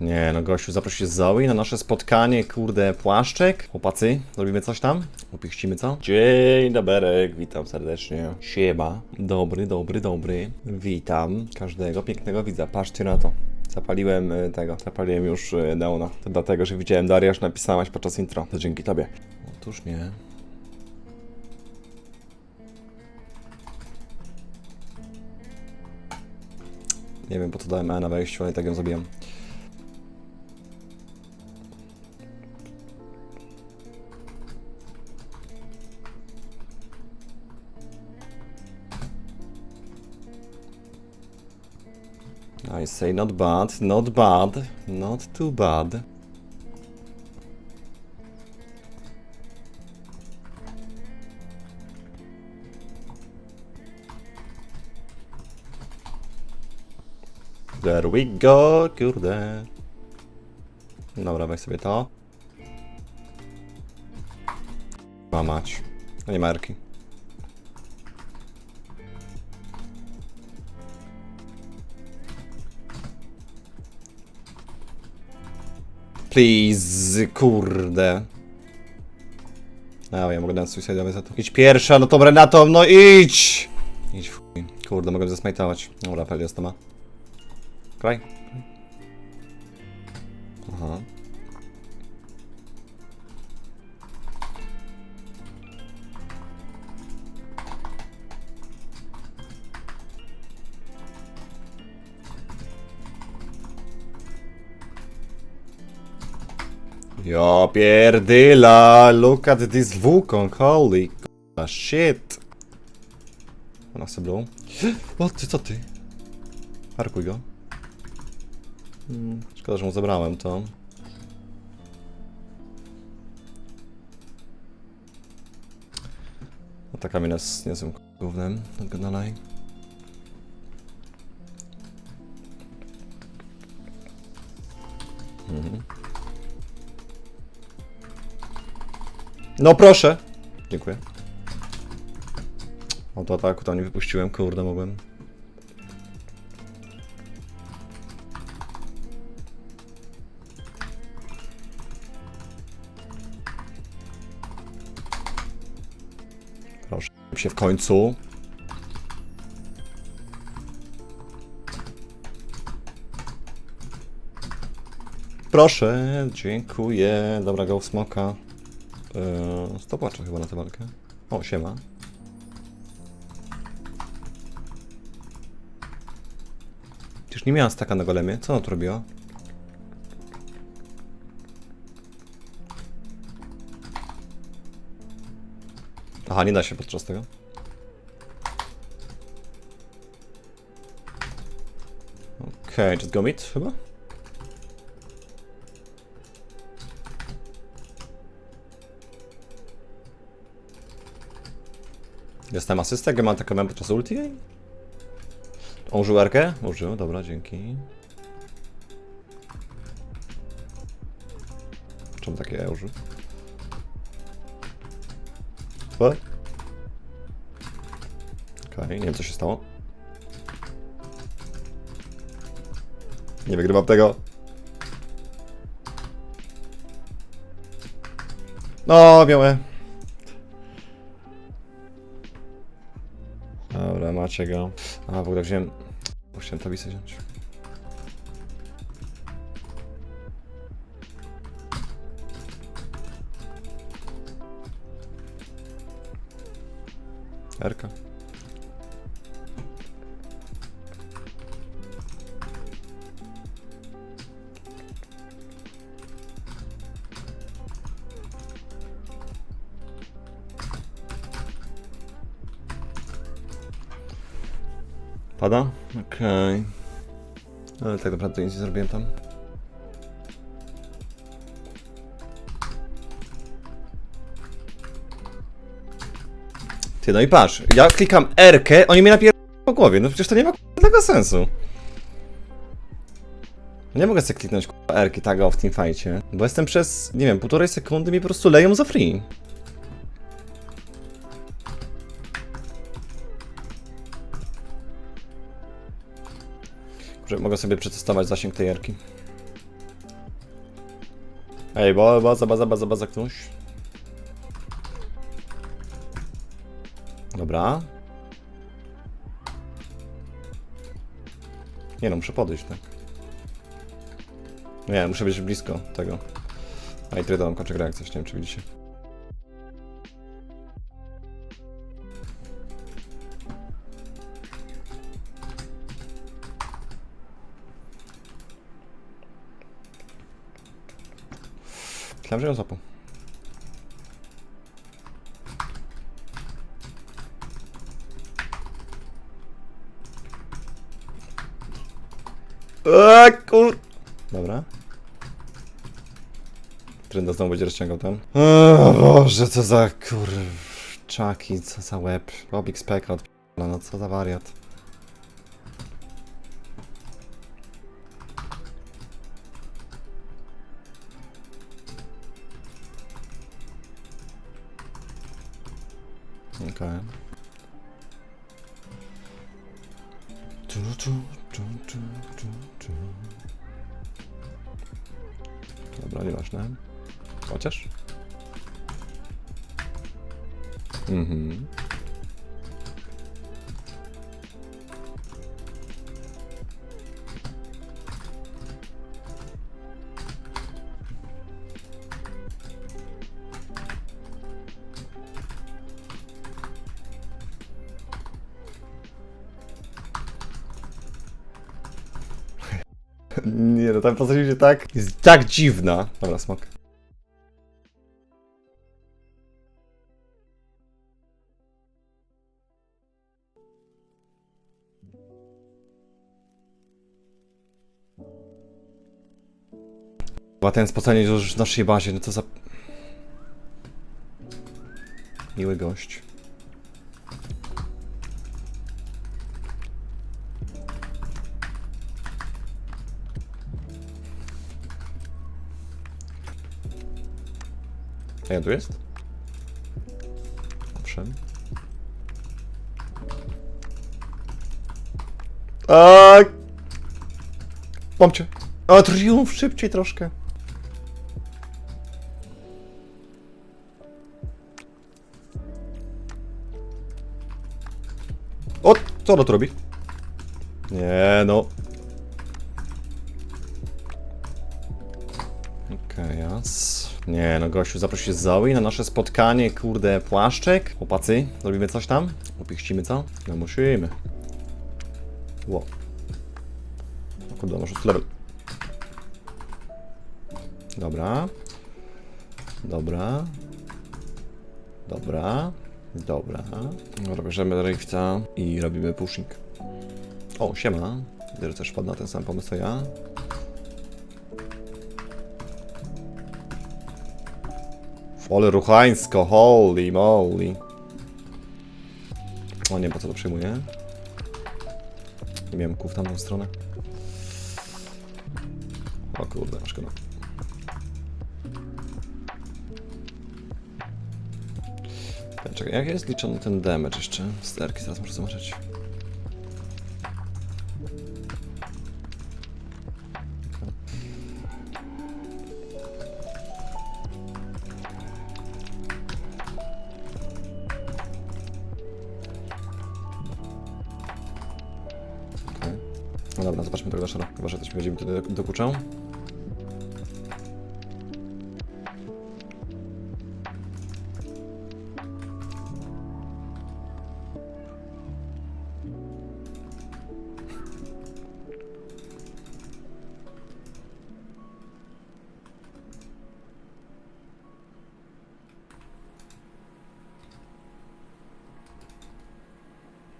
Nie no, gościu, zaprosił Zoe na nasze spotkanie, kurde, płaszczek. Chłopacy, zrobimy coś tam? Upichcimy co? Dzień doberek, witam serdecznie. Siema. Dobry, dobry, dobry. Witam każdego pięknego widza. Patrzcie na to. Zapaliłem y, tego, zapaliłem już y, Neona. To dlatego, że widziałem Dariasz napisałaś podczas intro. To dzięki tobie. Otóż nie. Nie wiem po co dałem E na wejściu, ale i tak ją zabijam. I say not bad, not bad, not too bad. There we go, kurde. Dobra, weź sobie to. Ma mać. No nie ma Please, kurde. A, ja mogę dać suicide'owy za to. Idź pierwsza, no to Renato, no idź! Idź w chuj. Kurde, mogę zasmajtować. Dobra, Pelios to ma. Kraj. Aha. Ja pierdyla, look at this Wukong, holy k***a, shit. Ona chce blue. O ty, co ty? Parkuj go. Hmm, szkoda, że mu zabrałem to. Atakami nas nie są głównym, tak dalej. Mhm. No proszę! Dziękuję. O to ataku to nie wypuściłem, kurde mogłem. Proszę się w końcu. Proszę, dziękuję. Dobra, go smoka. Yy, stopłaczę chyba na tę walkę. O, siema. Przecież nie miałem staka na golemie. Co ona tu robiła? Aha, nie da się podczas tego. Okej, okay, just go mid chyba? Jestem asystę, mam taką mam podczas ulti? On użył erkę? Użył, dobra, dzięki. Czemu takie użył? Co? Okej, nie wiem co się stało. Nie wygrywam tego. No, miałem. Macie go. A, w ogóle wziąłem... Bo Chciałem tabisy wziąć. Erka. Pada? Okej. Ale tak naprawdę nic nie zrobiłem tam. Ty, no i patrz, ja klikam R-kę, oni mnie napier... po głowie, no przecież to nie ma tego sensu. Nie mogę sobie kliknąć R-ki taga w teamfightie, bo jestem przez, nie wiem, półtorej sekundy mi po prostu leją za free. Że mogę sobie przetestować zasięg tej R-ki. Ej, bo baza, baza, baza, baza ktoś. Dobra. Nie no, muszę podejść, tak? Nie, muszę być blisko tego. A i tyle grę jak coś, nie wiem czy widzicie. Myślałem, że ją złapał. Eee, kur... Dobra. Trenda znowu będzie rozciągał ten. Eee, Boże, co za kur... Czaki, co za łeb. Robik speka od no co za wariat. Okej. Tu, tu, tu, tu, tu, tu. Dobra, nieważne. Chociaż? Mhm. Nie no, ta postać się tak... Jest tak dziwna. Dobra, smok. Chyba ten spocenie już w naszej bazie, no to za... Miły gość. Ja tu jest? Owszem. A... Mam cię. A, triumf, szybciej troszkę. O, co ono tu robi? Nie, no. Jas. Nie no, gościu, zaprosił Zoe na nasze spotkanie, kurde, płaszczek. Chłopacy, zrobimy coś tam? Upichcimy co? No musimy. Ło. O kurde, masz level. Dobra. Dobra. Dobra. Dobra. Bierzemy Rifta i robimy pushing. O, siema. Widzę, że też wpadł na ten sam pomysł co ja. Ale ruchańsko, holy moly. O nie, po co to przyjmuję? Nie miałem kół w tamtą stronę. O kurde, szkoda. Czekaj, jak jest liczony ten damage jeszcze? Sterki, zaraz muszę zobaczyć. Dobra, zobaczmy tego Dashera. Chyba, że coś będziemy tutaj dokuczał.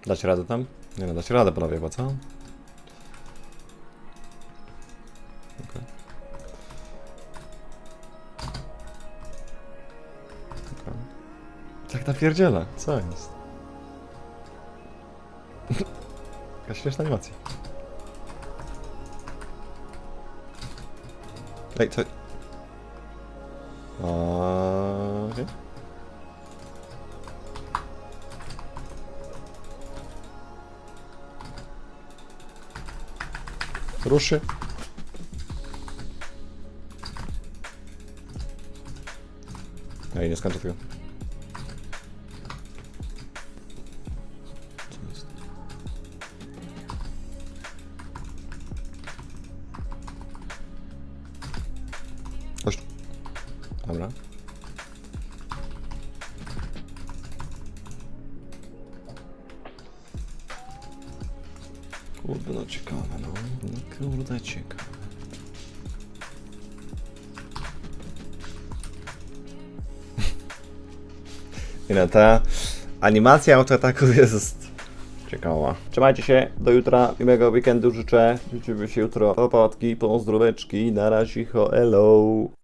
Dać radę tam? Nie no, dać radę prawie chyba, co? Tak napierdziela, co jest? Jaka śmieszna animacja. Ej, co... Okej. Ruszy. Ej, nie skończę tego. Dobra. Kurde, no ciekawe, no. No kurde, ciekawe. Nie no, ta animacja autoataków jest ciekawa. Trzymajcie się, do jutra, miłego weekendu życzę. Widzimy się jutro. Opatki, pozdróweczki, na razie, ho, hello.